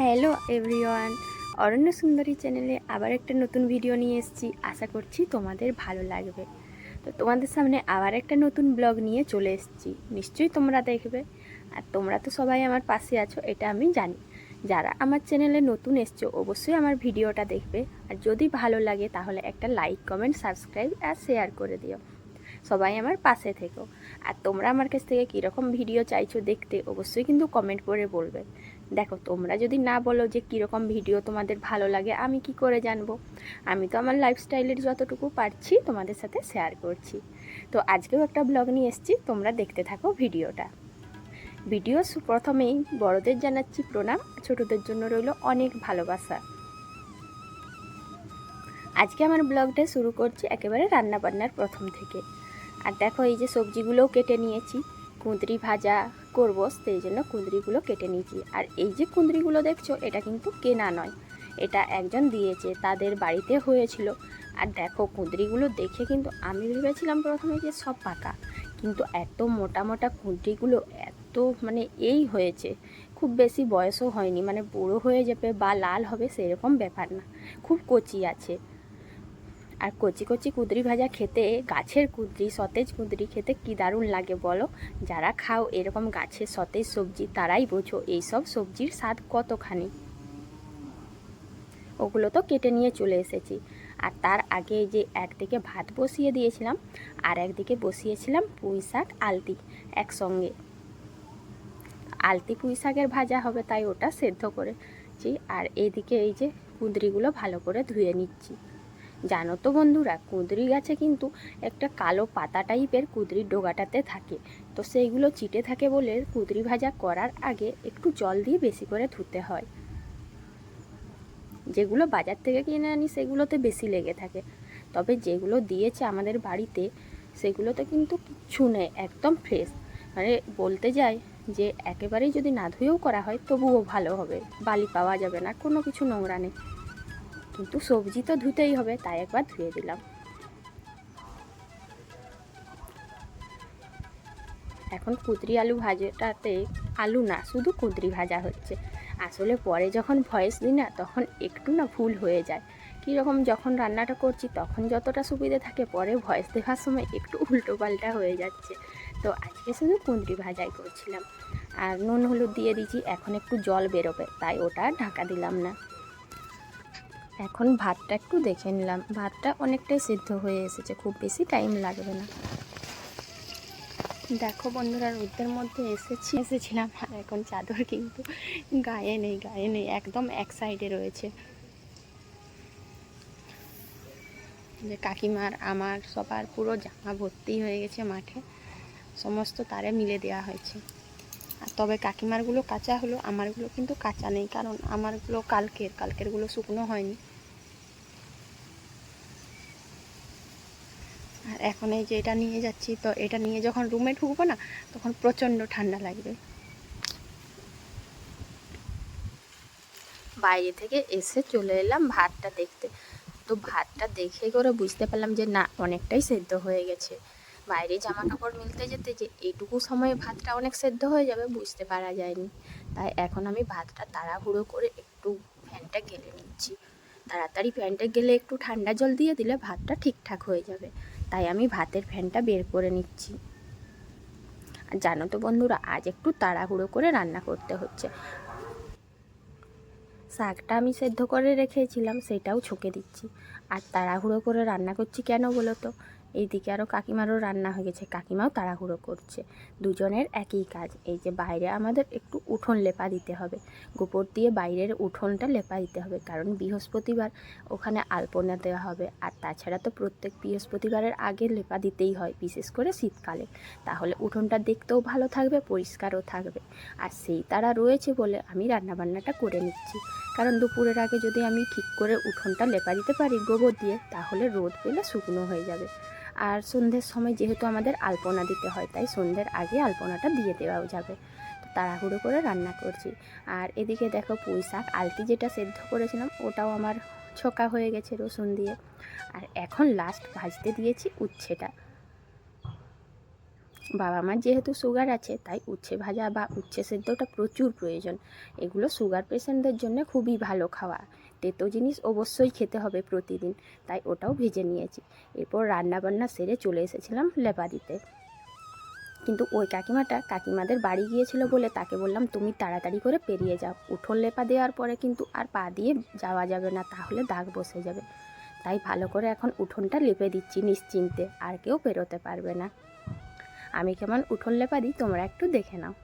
Hello everyone, অরণ্য সুন্দরী চ্যানেলে আবার একটা নতুন ভিডিও নিয়ে এসেছি। আশা করছি তোমাদের ভালো লাগবে। তো তোমাদের সামনে আবার একটা নতুন ব্লগ নিয়ে চলে এসেছি। নিশ্চয়ই তোমরা দেখবে। আর তোমরা তো সবাই আমার পাশে আছো, এটা আমি জানি। যারা আমার চ্যানেলে নতুন এসছো, অবশ্যই আমার ভিডিওটা দেখবে। আর যদি ভালো লাগে, তাহলে একটা লাইক, কমেন্ট, সাবস্ক্রাইব আর শেয়ার করে দিও। সবাই আমার পাশে থেকো। আর তোমরা আমার কাছ থেকে কীরকম ভিডিও চাইছো দেখতে, অবশ্যই কিন্তু কমেন্ট করে বলবে। দেখো, তোমরা যদি না বলো যে কীরকম ভিডিও তোমাদের ভালো লাগে, আমি কি করে জানব? আমি তো আমার লাইফস্টাইলের যতটুকু পারছি তোমাদের সাথে শেয়ার করছি। তো আজকেও একটা ব্লগ নিয়ে এসেছি, তোমরা দেখতে থাকো ভিডিওটা। ভিডিও প্রথমেই বড়দের জানাচ্ছি প্রণাম, ছোটদের জন্য রইল অনেক ভালোবাসা। আজকে আমার ব্লগটা শুরু করছি একেবারে রান্না বান্নার প্রথম থেকে। আর দেখো, এই যে সবজিগুলোও কেটে নিয়েছি। কুঁদরি ভাজা করব, সেই জন্য কুঁদরিগুলো কেটে নিয়েছি। আর এই যে কুঁদরিগুলো দেখছ, এটা কিন্তু কেনা নয়। এটা একজন দিয়েছে, তাদের বাড়িতে হয়েছিল। আর দেখো, কুঁদরিগুলো দেখে কিন্তু আমি ভেবেছিলাম প্রথমে যে সব পাকা। কিন্তু এত মোটা মোটা কুঁদরিগুলো, এত মানে এই হয়েছে। খুব বেশি বয়সও হয়নি মানে বুড়ো হয়ে যাবে বা লাল হবে সেরকম ব্যাপার না। খুব কচি আছে। আর কচি কচি কুদরি ভাজা খেতে, গাছের কুদরি, সতেজ কুদরি খেতে কি দারুণ লাগে বলো? যারা খাও এরকম গাছের সতেজ সবজি, তারাই বোঝো এইসব সবজির স্বাদ কতখানি। ওগুলো তো কেটে নিয়ে চলে এসেছি। আর তার আগে যে একদিকে ভাত বসিয়ে দিয়েছিলাম, আর একদিকে বসিয়েছিলাম পুঁই শাক, আলতি একসঙ্গে। আলতি পুঁই শাকের ভাজা হবে তাই ওটা সেদ্ধ করেছি আর এইদিকে এই যে কুঁদরিগুলো ভালো করে ধুয়ে নিচ্ছি। জানো তো বন্ধুরা, কুঁদরি গাছে কিন্তু একটা কালো পাতা টাইপের কুঁদরির ডোগাটাতে থাকে। তো সেইগুলো চিটে থাকে বলে কুঁদরি ভাজা করার আগে একটু জল দিয়ে বেশি করে ধুতে হয়। যেগুলো বাজার থেকে কিনে আনি সেগুলোতে বেশি লেগে থাকে। তবে যেগুলো দিয়েছে আমাদের বাড়িতে, সেগুলোতে কিন্তু কিচ্ছু নেই, একদম ফ্রেশ মানে বলতে যাই যে একেবারেই যদি না ধুয়েও করা হয় তবুও ভালো হবে, বালি পাওয়া যাবে না, কোনো কিছু নোংরা নেই। কিন্তু সবজি তো ধুতেই হবে, তাই একবার ধুয়ে দিলাম। এখন কুদরি আলু ভাজাটাতে আলু না, শুধু কুদরি ভাজা হচ্ছে। আসলে পরে যখন ভয়েস দিই না, তখন একটু না ভুল হয়ে যায়। কীরকম যখন রান্নাটা করছি, তখন যতটা সুবিধে থাকে, পরে ভয়েস দেওয়ার সময় একটু উল্টো পাল্টা হয়ে যাচ্ছে। তো আজকে শুধু কুঁদরি ভাজাই করছিলাম। আর নুন হলুদ দিয়ে দিয়েছি, এখন একটু জল বেরোবে, তাই ওটা ঢাকা দিলাম না। এখন ভাতটা একটু দেখে নিলাম। ভাতটা অনেকটাই সিদ্ধ হয়ে এসেছে, খুব বেশি টাইম লাগবে না। দেখো বন্ধুরা, রোদের মধ্যে এসেছি, এসেছিলাম। আর এখন চাদর কিন্তু গায়ে নেই গায়ে নেই, একদম এক সাইডে রয়েছে। যে কাকিমার, আমার সবার পুরো জামা ভর্তি হয়ে গেছে মাঠে। সমস্ত তারে মিলে দেওয়া হয়েছে। আর তবে কাকিমারগুলো কাঁচা হলো, আমারগুলো কিন্তু কাঁচা নেই, কারণ আমারগুলো কালকের, কালকেরগুলো শুকনো হয়নি। এখন এই যে এটা নিয়ে যাচ্ছি, তো এটা নিয়ে যখন রুমে ঢুকবো না, তখন প্রচণ্ড ঠান্ডা লাগবে। বাইরে থেকে এসে চলে এলাম ভাতটা দেখতে। তো ভাতটা দেখে করে বুঝতে পারলাম যে, না, অনেকটাই সেদ্ধ হয়ে গেছে। বাইরে জামা কাপড় মিলতে যেতে যে, এইটুকু সময়ে ভাতটা অনেক সেদ্ধ হয়ে যাবে বুঝতে পারা যায়নি। তাই এখন আমি ভাতটা তাড়াহুড়ো করে একটু ফ্যানটা গেলে নিচ্ছি। তাড়াতাড়ি ফ্যানটা গেলে একটু ঠান্ডা জল দিয়ে দিলে ভাতটা ঠিকঠাক হয়ে যাবে। তাই আমি ভাতের ফ্যানটা বের করে নিচ্ছি। আর জানো তো বন্ধুরা, আজ একটু তাড়াহুড়ো করে রান্না করতে হচ্ছে। শাকটা আমি সেদ্ধ করে রেখেছিলাম, সেটাও ছুঁকে দিচ্ছি। আর তাড়াহুড়ো করে রান্না করছি কেন বলো তো? এইদিকে আরও কাকিমারও রান্না হয়ে গেছে, কাকিমাও তাড়াহুড়ো করছে। দুজনের একই কাজ, এই যে বাইরে আমাদের একটু উঠোন লেপা দিতে হবে। গোবর দিয়ে বাইরের উঠোনটা লেপা দিতে হবে, কারণ বৃহস্পতিবার ওখানে আলপনা দেওয়া হবে। আর তাছাড়া তো প্রত্যেক বৃহস্পতিবারের আগে লেপা দিতেই হয়, বিশেষ করে শীতকালে। তাহলে উঠোনটা দেখতেও ভালো থাকবে, পরিষ্কারও থাকবে। আর সেই তারা রয়েছে বলে আমি রান্নাবান্নাটা করে নিচ্ছি। কারণ দুপুরের আগে যদি আমি ঠিক করে উঠোনটা লেপা দিতে পারি গোবর দিয়ে, তাহলে রোদ পেলে শুকনো হয়ে যাবে। আর সন্ধ্যের সময় যেহেতু আমাদের আলপনা দিতে হয়, তাই সন্ধ্যের আগে আলপনাটা দিয়ে দেওয়াও যাবে। তো তাড়াহুড়ো করে রান্না করছি। আর এদিকে দেখো পুঁই শাক, আলতি যেটা সেদ্ধ করেছিলাম, ওটাও আমার ছোকা হয়ে গেছে রসুন দিয়ে। আর এখন লাস্ট ভাজতে দিয়েছি উচ্ছেটা। বাবা মার যেহেতু সুগার আছে, তাই উচ্ছে ভাজা বা উচ্ছে সেদ্ধটা প্রচুর প্রয়োজন। এগুলো সুগার পেশেন্টদের জন্য খুবই ভালো খাওয়া। তেতো জিনিস অবশ্যই খেতে হবে প্রতিদিন, তাই ওটাও ভেজে নিয়েছি। এরপর রান্নাবান্না সেরে চলে এসেছিলাম লেপা দিতে। কিন্তু ওই কাকিমাটা কাকিমাদের বাড়ি গিয়েছিল বলে তাকে বললাম, তুমি তাড়াতাড়ি করে পেরিয়ে যাও। উঠোন লেপা দেওয়ার পরে কিন্তু আর পা দিয়ে যাওয়া যাবে না, তাহলে দাগ বসে যাবে। তাই ভালো করে এখন উঠোনটা লেপে দিচ্ছি নিশ্চিন্তে, আর কেউ পেরোতে পারবে না। আমি কেমন উঠোন লেপা দিই, তোমরা একটু দেখে নাও।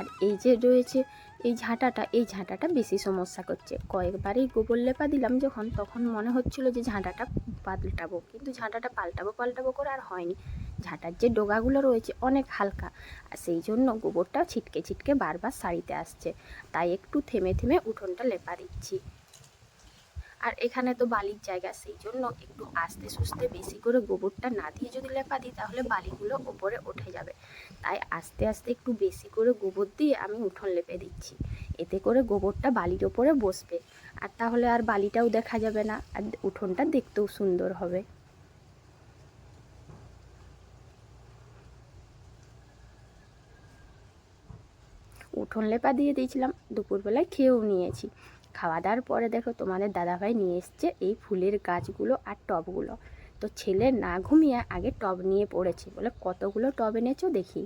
আর এই যে রয়েছে, এই ঝাঁটাটা এই ঝাঁটাটা বেশি সমস্যা করছে। কয়েকবারই গোবর লেপা দিলাম যখন, তখন মনে হচ্ছিল যে ঝাঁটাটা পাল্টাবো। কিন্তু ঝাঁটাটা পাল্টাবো পাল্টাবো করে আর হয়নি। ঝাঁটার যে ডোগাগুলো রয়েছে অনেক হালকা, আর সেই জন্য গোবরটা ছিটকে ছিটকে বারবার সারিতে আসছে। তাই একটু থেমে থেমে উঠোনটা লেপা দিচ্ছি। আর এখানে তো বালির জায়গা সেই জন্য একটু আস্তে সুস্তে বেশি করে গোবরটা না দিয়ে যদি লেপা দিই, তাহলে বালিগুলো ওপরে উঠে যাবে। তাই আস্তে আস্তে একটু বেশি করে গোবর দিয়ে আমি উঠোন লেপে দিচ্ছি। এতে করে গোবরটা বালির ওপরে বসবে। আর তাহলে আর বালিটাও দেখা যাবে না, আর উঠোনটা দেখতেও সুন্দর হবে। উঠোন লেপা দিয়ে দিয়েছিলাম, দুপুরবেলায় খেয়েও নিয়েছি। খাওয়া দাওয়ার পরে দেখো তোমাদের দাদাভাই নিয়ে এসছে এই ফুলের গাছগুলো আর টবগুলো। তো ছেলে না ঘুমিয়ে আগে টব নিয়ে পড়েছে। বলে কতগুলো টব এনেছো দেখি।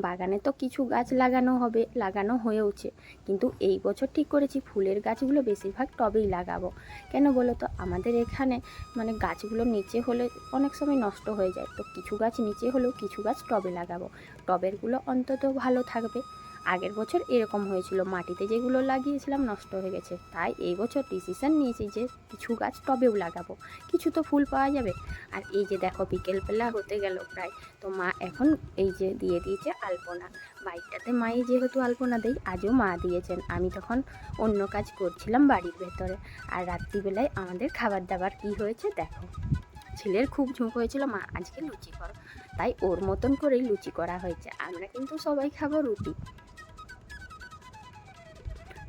বাগানে তো কিছু গাছ লাগানো হবে, লাগানো হয়েওছে। কিন্তু এই বছর ঠিক করেছি, ফুলের গাছগুলো বেশিরভাগ টবেই লাগাবো। কেন বলো তো? আমাদের এখানে মানে গাছগুলো নিচে হলে অনেক সময় নষ্ট হয়ে যায়। তো কিছু গাছ নিচে হলেও কিছু গাছ টবে লাগাবো। টবেরগুলো অন্তত ভালো থাকবে। আগের বছর এরকম হয়েছিল। মাটিতে যেগুলো লাগিয়েছিলাম নষ্ট হয়ে গেছে। তাই এই বছর ডিসিশান নিয়েছি যে কিছু গাছ টবেও লাগাবো। কিছু তো ফুল পাওয়া যাবে। আর এই যে দেখো বিকেলবেলা হতে গেল প্রায়। তো মা এখন এই যে দিয়ে দিয়েছে আলপনা। বাইকটাতে মাই যেহেতু আলপনা দেই, আজও মা দিয়েছেন। আমি তখন অন্য কাজ করছিলাম বাড়ির ভেতরে। আর রাত্রিবেলায় আমাদের খাবার দাবার কি হয়েছে দেখো। ছেলের খুব ঝোঁক হয়েছিল, মা আজকে লুচি করো। তাই ওর মতন করেই লুচি করা হয়েছে। আমরা কিন্তু সবাই খাব রুটি।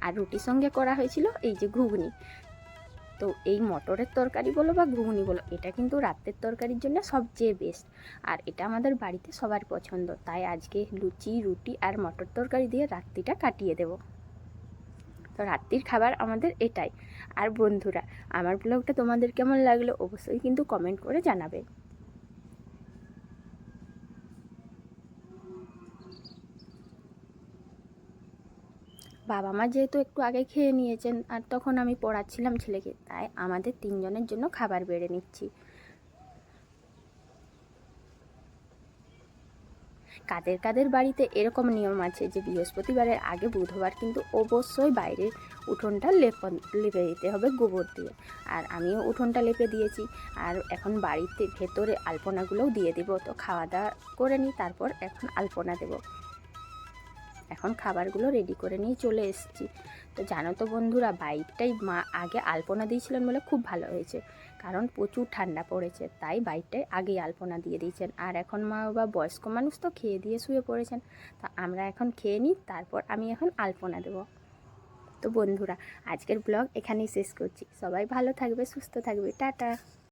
আর রুটির সঙ্গে করা হয়েছিল এই যে ঘুগনি। তো এই মটরের তরকারি বলো বা ঘুগনি বলো, এটা কিন্তু রাত্রের তরকারির জন্য সবচেয়ে বেস্ট আর এটা আমাদের বাড়িতে সবার পছন্দ, তাই আজকে লুচি, রুটি আর মটর তরকারি দিয়ে রাত্রিটা কাটিয়ে দেব। তো রাত্রির খাবার আমাদের এটাই। আর বন্ধুরা, আমার ব্লগটা তোমাদের কেমন লাগল অবশ্যই কিন্তু কমেন্ট করে জানাবে। বাবা মা যেহেতু একটু আগে খেয়ে নিয়েছেন আর তখন আমি পড়াচ্ছিলাম ছেলেকে, তাই আমাদের তিনজনের জন্য খাবার বেড়ে নিচ্ছি। কাদের কাদের বাড়িতে এরকম নিয়ম আছে যে বৃহস্পতিবারের আগে বুধবার কিন্তু অবশ্যই বাইরের উঠোনটা লেপন লেপে দিতে হবে গোবর দিয়ে। আর আমিও উঠোনটা লেপে দিয়েছি আর এখন বাড়িতে ভেতরে আলপনাগুলোও দিয়ে দেবো। তো খাওয়া দাওয়া করে নিই, তারপর এখন আলপনা দেবো। এখন খাবারগুলো রেডি করে নিয়ে চলে এসেছি। তো জানো তো বন্ধুরা বাইকটাই মা আগে আলপনা দিয়েছিলেন বলে খুব ভালো হয়েছে। কারণ প্রচুর ঠান্ডা পড়েছে, তাই বাইকটাই আগেই আলপনা দিয়ে দিয়েছেন। আর এখন মা বাবা বয়স্ক মানুষ তো খেয়ে দিয়ে শুয়ে পড়েছেন। তা আমরা এখন খেয়ে নিই, তারপর আমি এখন আলপনা দেবো। তো বন্ধুরা, আজকের ব্লগ এখানেই শেষ করছি। সবাই ভালো থাকবে, সুস্থ থাকবে। টাটা!